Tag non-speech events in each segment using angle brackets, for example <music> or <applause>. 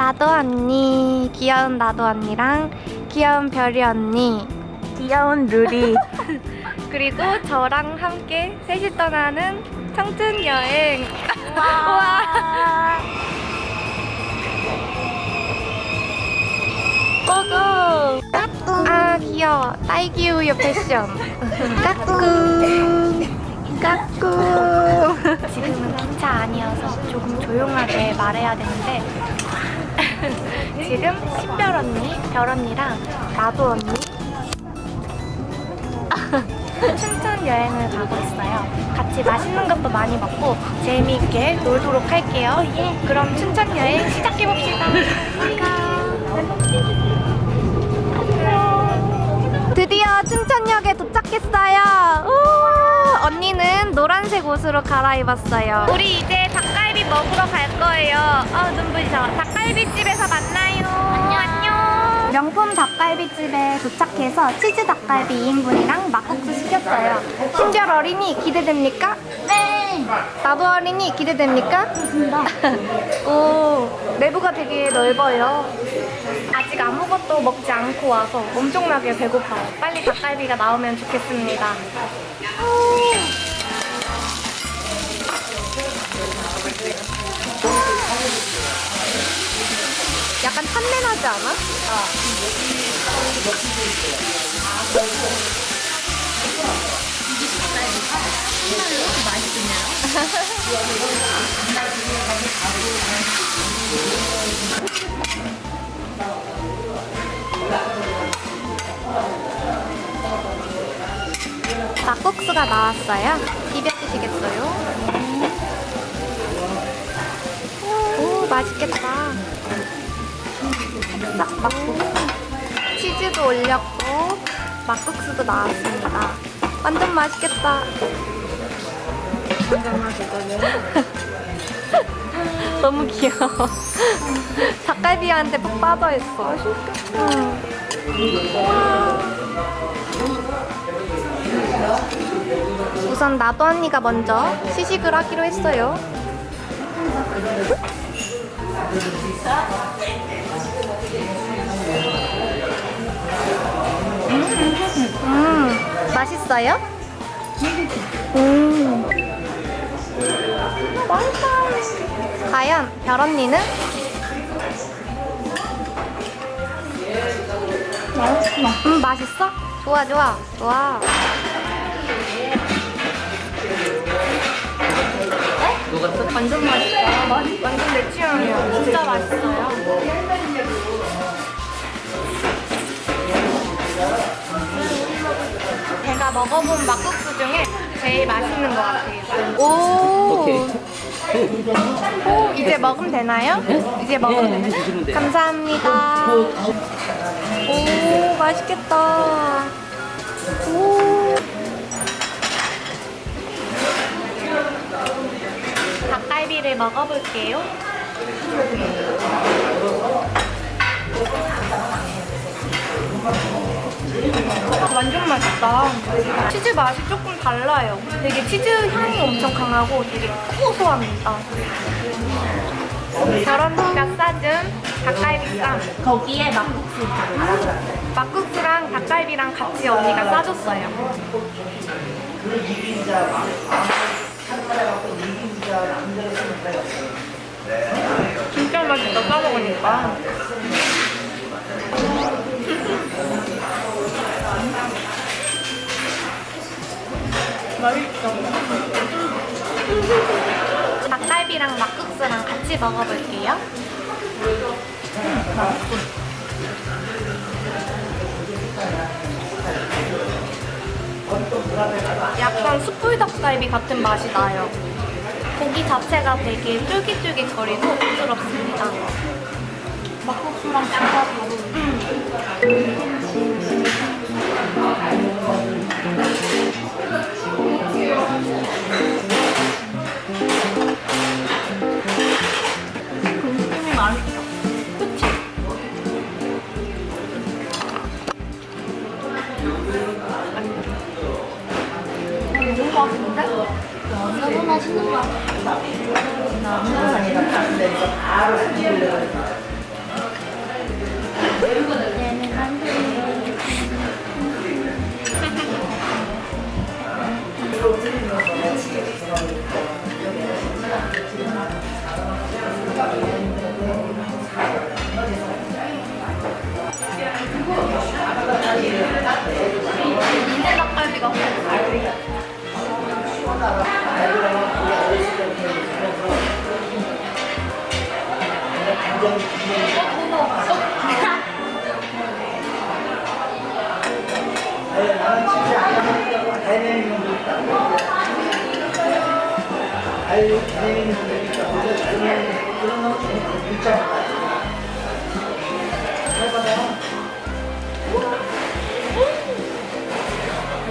나도 언니, 귀여운 나도 언니랑 귀여운 별이 언니, 귀여운 루리. <laughs> 그리고 저랑 함께 셋이 떠나는 청춘 여행. 우와. <laughs> 고고. 아 귀여워. 딸기 우유 패션. 까꿍. 까꿍. 지금은 기차 아니어서 조금 조용하게 말해야 되는데 지금 신별 언니, 별 언니랑 나도 언니 <laughs> 춘천 여행을 가고 있어요. 같이 맛있는 것도 많이 먹고 재미있게 놀도록 할게요. 그럼 춘천 여행 시작해 봅시다. 드디어 춘천역에 도착했어요. 우와, 언니는 노란색 옷으로 갈아입었어요. 우리 이제 닭갈비 먹으러 갈 거예요. 아 눈부셔. 닭갈비집에서 만나요. 닭갈비집에 도착해서 치즈 닭갈비 2인분이랑 막국수 시켰어요. 신별 어린이 기대됩니까? 네. 나도 어린이 기대됩니까? 좋습니다. <laughs> 오, 내부가 되게 넓어요. 아직 아무것도 먹지 않고 와서 엄청나게 배고파요. 빨리 닭갈비가 나오면 좋겠습니다. 약간 탄내 나지 않아? 막국수가 나왔어요. 비벼 드시겠어요? 오, 맛있겠다. 딱 막국수. 치즈도 올렸고, 막국수도 나왔습니다. 완전 맛있겠다. 너무 귀여워. 닭갈비한테 푹 빠져있어. 맛있겠다. 우선 나도 언니가 먼저 시식을 하기로 했어요. 음, 맛있어요? 음. 맛있다. 과연 별 언니는? 맛있어. 음, 맛있어? 좋아, 좋아, 좋아. 완전 맛있다. 완전 내 취향이야. 진짜 맛있어요. 제가 먹어본 막국수 중에 제일 맛있는 것 같아요. 오. 오, 이제 먹으면 되나요? 이제 먹으면 되나요? 감사합니다. 오, 맛있겠다. 오. 닭갈비를 먹어볼게요. 완전 맛있다. 치즈 맛이 조금 달라요. 되게 치즈 향이 엄청 강하고 되게 고소합니다. 결혼이가 싸준 닭갈비쌈. 거기에 막국수. 막국수랑 닭갈비랑 같이 언니가 싸줬어요. 진짜 맛있다 싸먹으니까. 같이 먹어볼게요. 약간 숯불 닭갈비 같은 맛이 나요. 고기 자체가 되게 쫄깃쫄깃거리고 부드럽습니다. 막국수랑 진짜 잘 어울려. 맛있는데? 너무 맛있는 거 같아.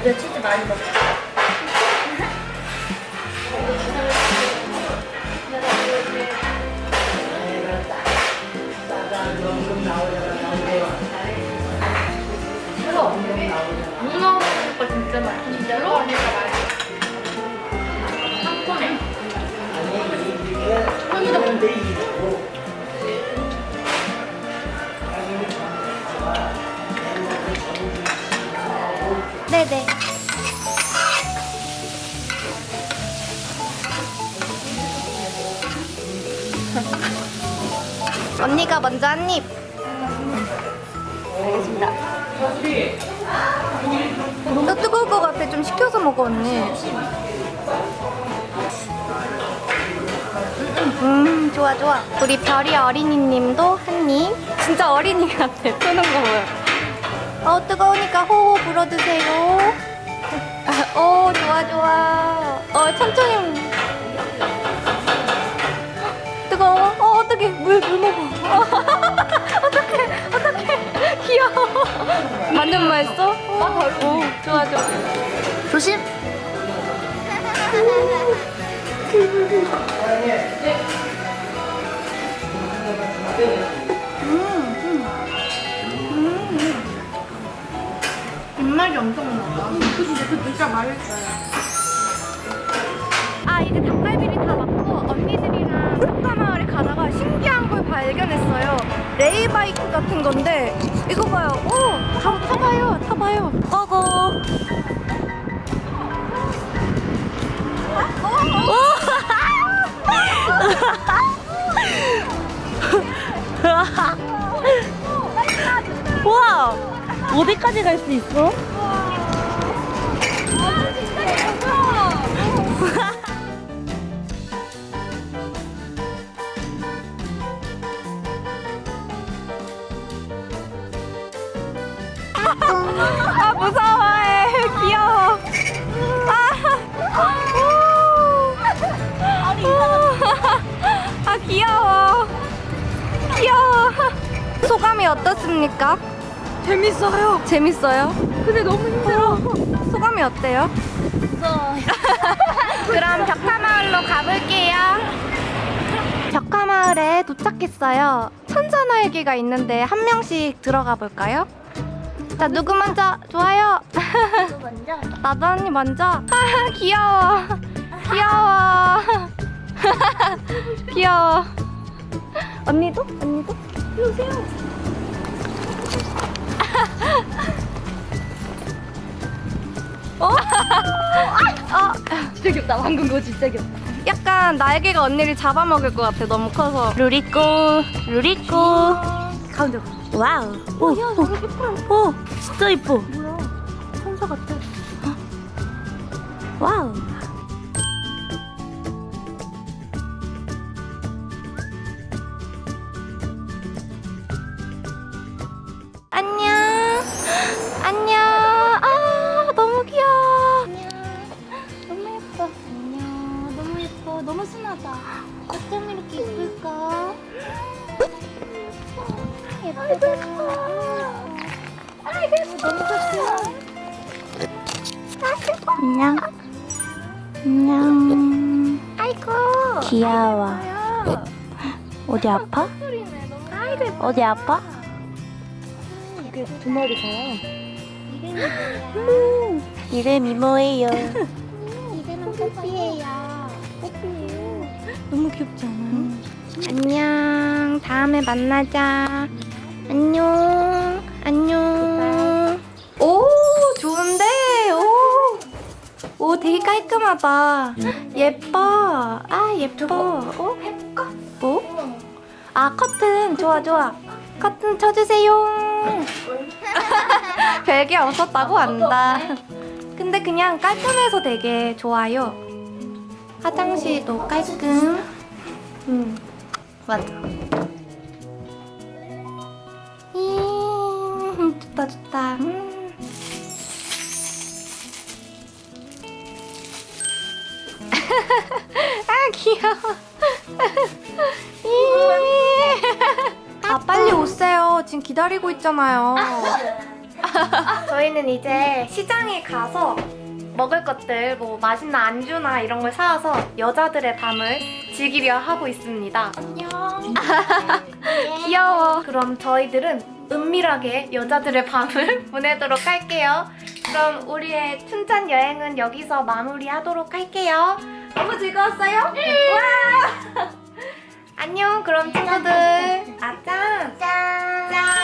이제 치즈 많이 먹어. 문어 네네. <laughs> 언니가 먼저 한 입. 알겠습니다. 너 뜨거울 것 같아. 좀 식혀서 먹어 언니. 음 좋아 좋아. 우리 별이 어린이님도 한 입. 진짜 어린이 같아. 푸는 거 보여. 어 뜨거우니까 호호 불어드세요. 아, 오 좋아 좋아. 어 천천히. 뜨거워. 어 어떡해 물물 먹어. <laughs> 어떡해. 완전 맛있어? 어, 좋아 좋아. 조심. 입맛이 엄청 나다. 근데 그 진짜 맛있어요. 아 이제 닭갈비를 다 먹고 언니들이랑 석가마을에 가다가 신기한 걸 발견했어요. 레이바이크 같은 건데 이거 봐요. 오, 가, 타봐요, 타봐요. 고고. 우 어디까지 갈 수 있어? 아 무서워해. 귀여워. 아, 오. 아 귀여워. 귀여워. 소감이 어떻습니까? 재밌어요. 재밌어요? 근데 너무 힘들어. 소감이 어때요? 무서워. <laughs> 그럼 벽화마을로 가볼게요. 벽화마을에 도착했어요. 천사나에게가 있는데 한 명씩 들어가 볼까요? 자, 누구 먼저? 좋아요. 먼저. <laughs> 나도 언니 먼저. 아, 귀여워. 귀여워. <laughs> 귀여워. 언니도? 언니도? 이리 오세요. 어? <laughs> 어? 진짜 귀엽다. 방금 거 진짜 귀엽다. 약간 날개가 언니를 잡아먹을 것 같아. 너무 커서. 루리꼬, 루리꼬. 가운데 가. 와우. 오, 야, 너무 예뻐요. 오, 진짜 이뻐. 뭐야? 천사 같아. 와우. 안녕. 아, 너무 귀여워. 안녕. 너무 예뻐. 안녕. 너무 예뻐. 너무 순하다. 어쩜 이렇게 예쁠까? 예쁘다. 아이고, 예뻐. 너무 좋지? 안녕. 안녕. 아이고. 귀여워. 어디 아파? 아이고, 예뻐. 어디 아파? 이게 두 마리가. 이름이 뭐야? 이름이 뭐예요? 이름은 뽀삐예요. 너무 귀엽지 않아요? 안녕. 다음에 만나자. 안녕. 안녕. 오, 좋은데? 오. 오, 되게 깔끔하다. 예뻐. 아, 예뻐. 어? 해볼까? 어? 아, 커튼. 좋아, 좋아. 커튼 쳐주세요. <laughs> 별게 없었다고 안다. <laughs> 근데 그냥 깔끔해서 되게 좋아요. 화장실도 깔끔. 음, 맞아. 음, 좋다, 좋다. 음. <laughs> 아, 귀여워. <laughs> 아, 빨리 오세요. 지금 기다리고 있잖아요. 저희는 이제 시장에 가서 먹을 것들, 뭐 맛있는 안주나 이런 걸 사와서 여자들의 밤을 즐기려 하고 있습니다. 안녕. <laughs> 귀여워. 그럼 저희들은 은밀하게 여자들의 밤을 <laughs> 보내도록 할게요. 그럼 우리의 춘천 여행은 여기서 마무리하도록 할게요. 너무 즐거웠어요? 와! <laughs> 안녕. 그럼 친구들. 아짠. 짠.